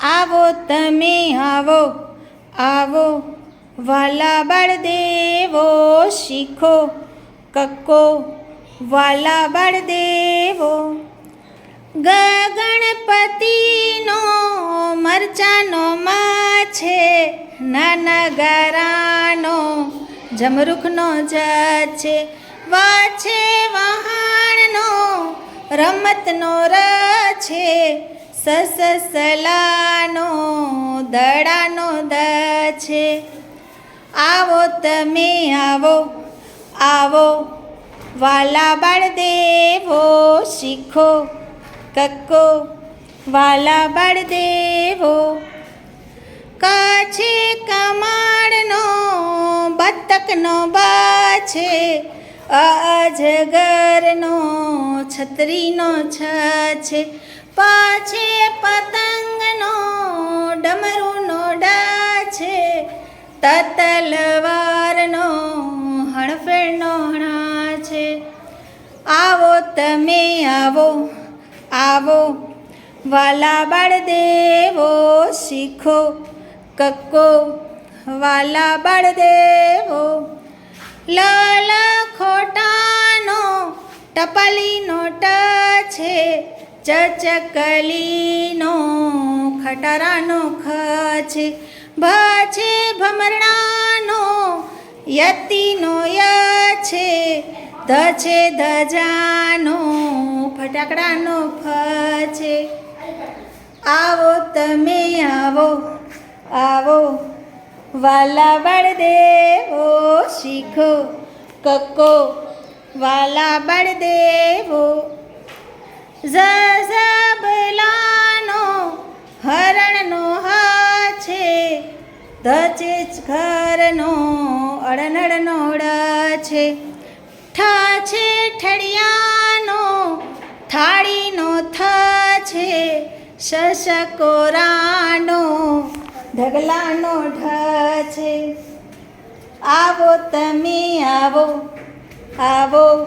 આવો, તમે આવો આવો વાલા બળદેવો શીખો, કક્કો વાલા બળદેવો ગગણપતિનો મરચાનો માં છે, નાના ગારાનો જમરૂખનો જ છે. વાછે વહાણનો, રમતનો ર છે. સસલાનો દડાનો દ છે. આવો તમે આવો આવો, વાલા બળદેવો શીખો, કક્કો, વાલા બળદેવો. કાછે કમાડનો બતકનો બા છે. અજગરનો છત્રીનો છ છે. પાછે પતંગનો, ડમરૂનો ડા છે તતલવારનો હણફેરનો હણા છે આવો તમે આવો આવો વાલા બળદેવો શીખો, કક્કો વાલા બળદેવો લાલા ખોટાનો, ટપાલીનો ટ છે ચચકલીનો ખટારાનો ખ છે છે ભમરણાનો યતિનો ય છે ધ છે ધજાનો ફટાકડાનો ફ આવો તમે આવો આવો, વાલા બળદેવો શીખો, કક્કો, વાલા બળદેવો ઝઝબલાનો હરણનો હા છે. ધચે ઘરનો અડનડનો ડ છે. ઠ છે ઠળિયાનો, થાળીનો થ છે. શશકોરાનો ઢગલાનો ઢ છે. આવો તમે આવો આવો.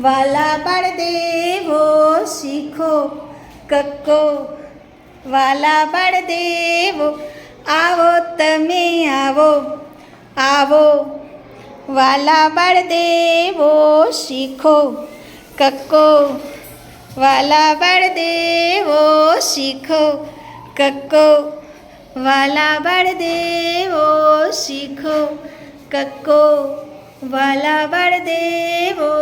વાલા બળદેવો શીખો, કક્કો. વાલા બળદેવો આવો તમે આવો આવો. વાલા બળદેવો શીખો, કક્કો. વાલા બળદેવો શીખો, કક્કો. વાલા બળદેવો શીખો, કક્કો. વાલા બળદેવો